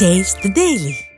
Taste the Daily.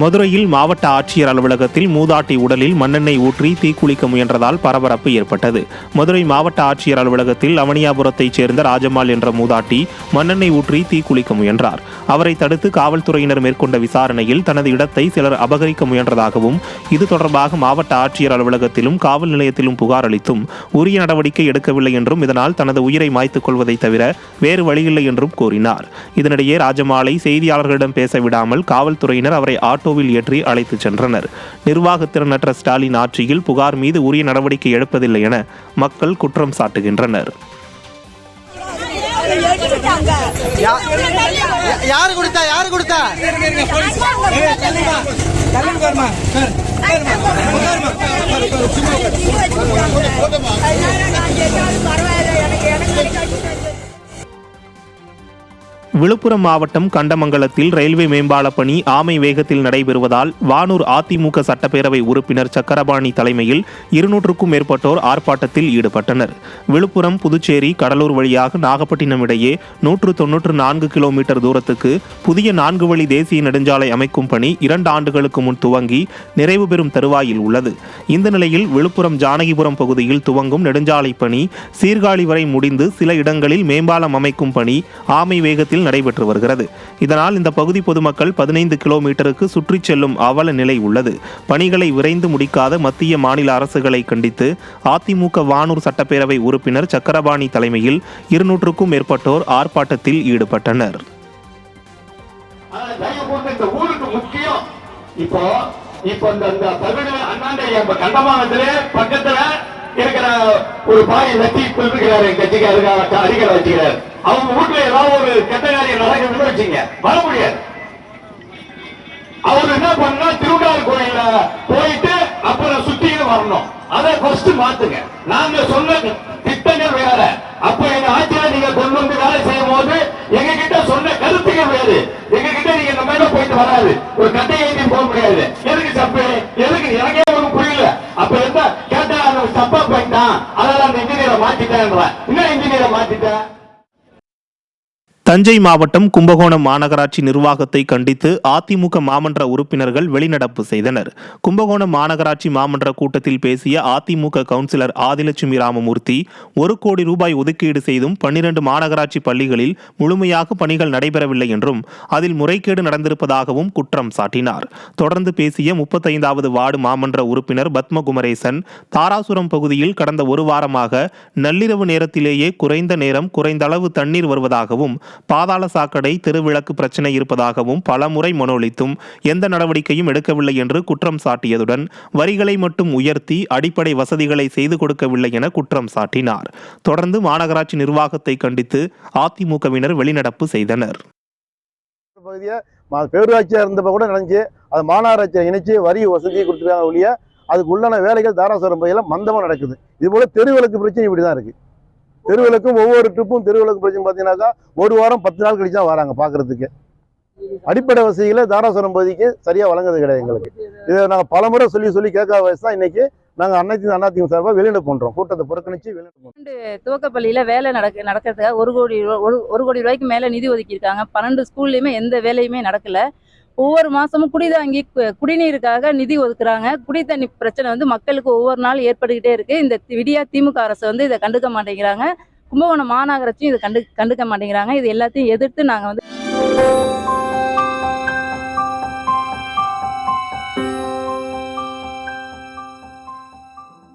மதுரையில் மாவட்ட ஆட்சியர் அலுவலகத்தில் மூதாட்டி உடலில் மண்ணெண்ணெய் ஊற்றி தீக்குளிக்க முயன்றதால் பரபரப்பு ஏற்பட்டது. மதுரை மாவட்ட ஆட்சியர் அலுவலகத்தில் அவனியாபுரத்தைச் சேர்ந்த ராஜம்மாள் என்ற மூதாட்டி மண்ணெண்ணெய் ஊற்றி தீக்குளிக்க முயன்றார். அவரை தடுத்து காவல்துறையினர் மேற்கொண்ட விசாரணையில் தனது இடத்தை சிலர் அபகரிக்க முயன்றதாகவும் இது தொடர்பாக மாவட்ட ஆட்சியர் அலுவலகத்திலும் காவல் நிலையத்திலும் புகார் அளித்தும் உரிய நடவடிக்கை எடுக்கவில்லை என்றும் இதனால் தனது உயிரை மாய்த்துக் கொள்வதை தவிர வேறு வழியில்லை என்றும் கூறினார். இதனிடையே ராஜமாலை செய்தியாளர்களிடம் பேச விடாமல் காவல்துறையினர் அவரை ஆட்டோவில் ஏற்றி அழைத்துச் சென்றனர் நிர்வாகத்திறனற்ற ஸ்டாலின் ஆட்சியில் புகார் மீது உரிய நடவடிக்கை எடுப்பதில்லை என மக்கள் குற்றம் சாட்டுகின்றனர் யா- யாரு கொடுத்தா யாரு கொடுத்தா விழுப்புரம் மாவட்டம் கண்டமங்கலத்தில் ரயில்வே மேம்பால பணி ஆமை வேகத்தில் நடைபெறுவதால் வானூர் அதிமுக சட்டப்பேரவை உறுப்பினர் சக்கரபாணி தலைமையில் இருநூற்றுக்கும் மேற்பட்டோர் ஆர்ப்பாட்டத்தில் ஈடுபட்டனர். விழுப்புரம் புதுச்சேரி கடலூர் வழியாக நாகப்பட்டினம் இடையே நூற்று தொன்னூற்று நான்கு கிலோமீட்டர் தூரத்துக்கு புதிய நான்கு வழி தேசிய நெடுஞ்சாலை அமைக்கும் பணி இரண்டு ஆண்டுகளுக்கு முன் துவங்கி நிறைவு பெறும் தருவாயில் உள்ளது. இந்த நிலையில் விழுப்புரம் ஜானகிபுரம் பகுதியில் துவங்கும் நெடுஞ்சாலை பணி சீர்காழி வரை முடிந்து சில இடங்களில் மேம்பாலம் அமைக்கும் பணி ஆமை வேகத்தில் நடைபெற்று வருகிறது. இதனால் இந்த பகுதி பொதுமக்கள் பதினைந்து கிலோமீட்டருக்கு சுற்றிச் செல்லும் அவல நிலை உள்ளது. பணிகளை விரைந்து முடிக்காத மத்திய மாநில அரசுகளை கண்டித்து அதிமுக வானூர் சட்டப்பேரவை உறுப்பினர் சக்கரபாணி தலைமையில் இருநூற்றுக்கும் மேற்பட்டோர் ஆர்ப்பாட்டத்தில் ஈடுபட்டனர். இப்போ இப்போ இந்த இந்த அண்ணாண்டை பக்கத்துல இருக்கிற ஒரு பாய் நட்டி இருக்கிறாரு கட்சிக்காரருக்கு அதிகாரம் வச்சுக்கிறார். அவங்க வீட்டுல ஏதாவது ஒரு கெட்ட காரியம் நடக்குதுன்னு வச்சுங்க வர முடியாது. அவர் என்ன பண்ணா திருவிழார் கோயில போயிட்டு அப்புறம் சுத்திட்டு வரணும். அதை ஃபர்ஸ்ட் மாத்துங்க. நாங்க சொன்ன திட்டங்கள் வேற. அப்ப எங்க ஆட்சியில நீங்க கொண்டு வந்து வேலை செய்யும் போது எங்க கிட்ட சொன்ன கருத்துக்கள் வேறு. எங்க கிட்ட நீங்க இந்த மாதிரி போயிட்டு வராது. ஒரு கட்டை ஏற்றி போக முடியாது. எதுக்கு சப்பு? எதுக்கு? எனக்கே ஒன்றும் புரியல. அப்ப என்ன? கேட்டா தப்பா போயிட்டான். அதனால அந்த இன்ஜினியரை மாத்திட்டேன் என்ன இன்ஜினியரை மாத்திட்டேன் தஞ்சை மாவட்டம் கும்பகோணம் மாநகராட்சி நிர்வாகத்தை கண்டித்து அதிமுக மாமன்ற உறுப்பினர்கள் வெளிநடப்பு செய்தனர். கும்பகோணம் மாநகராட்சி மாமன்ற கூட்டத்தில் பேசிய அதிமுக கவுன்சிலர் ஆதிலட்சுமி ராமமூர்த்தி ஒரு கோடி ரூபாய் ஒதுக்கீடு செய்தும் பன்னிரண்டு மாநகராட்சி பள்ளிகளில் முழுமையாக பணிகள் நடைபெறவில்லை என்றும் அதில் முறைகேடு நடந்திருப்பதாகவும் குற்றம் சாட்டினார். தொடர்ந்து பேசிய முப்பத்தைந்தாவது வார்டு மாமன்ற உறுப்பினர் பத்மகுமரேசன் தாராசுரம் பகுதியில் கடந்த ஒரு வாரமாக நள்ளிரவு நேரத்திலேயே குறைந்த நேரம் குறைந்த அளவு தண்ணீர் வருவதாகவும் பாதாள சாக்கடை தெருவிளக்கு பிரச்சினை இருப்பதாகவும் பலமுறை மனோளித்தும் எந்த நடவடிக்கையும் எடுக்கவில்லை என்று குற்றம் சாட்டியதுடன் வரிகளை மட்டும் உயர்த்தி அடிப்படை வசதிகளை செய்து கொடுக்கவில்லை என குற்றம் சாட்டினார். தொடர்ந்து மாநகராட்சி நிர்வாகத்தை கண்டித்து அதிமுகவினர் வெளிநடப்பு செய்தனர். பகுதியை மா- இருந்தப்போ கூட நடந்துச்சு அது மாநகராட்சியை இணைச்சு வரி வசதி கொடுத்துருக்காங்க ஒழிய அதுக்கு உள்ளான வேலைகள் தாராசுரம் பகுதியில் மந்தமாக நடக்குது. இது போல தெருவிளக்கு பிரச்சனை இப்படி தான் இருக்குது தெருவிளக்கும் ஒவ்வொரு ட்ரிப்பும் தெருவிளக்கு பிரச்சனை பார்த்தீங்கன்னாக்கா ஒரு வாரம் பத்து நாள் கழிச்சு தான் வராங்க பார்க்கறதுக்கு. அடிப்படை வசதிகளை தாராசுரம் பகுதிக்கு சரியாக வழங்குறது கிடையாது எங்களுக்கு. இதை நாங்கள் பலமுறை சொல்லி சொல்லி கேட்காத வயசு தான் இன்னைக்கு நாங்கள் அனைத்து அதிமுக சார்பாக வெளியிட பண்ணுறோம் கூட்டத்தை புறக்கணிச்சு வெளியிட பண்ணுறோம் துவக்கப்பள்ளியில வேலை நடக்க நடக்கிறதுக்காக ஒரு கோடி ரூபா- ஒரு ஒரு கோடி ரூபாய்க்கு மேல நிதி ஒதுக்கியிருக்காங்க. பன்னெண்டு ஸ்கூல்லையுமே எந்த வேலையுமே நடக்கல. ஒவ்வொரு மாசமும் குடிதாங்கி கு- குடிநீருக்காக நிதி ஒதுக்குறாங்க. குடி தண்ணி பிரச்சனை வந்து மக்களுக்கு ஒவ்வொரு நாள் ஏற்பட்டுக்கிட்டே இருக்கு. இந்த விடியா திமுக அரசு வந்து இதை கண்டுக்க மாட்டேங்கிறாங்க. கும்பகோணம் மாநகராட்சியும் இதை கண்டு கண்டுக்க மாட்டேங்கிறாங்க. இது எல்லாத்தையும் எதிர்த்து நாங்க வந்து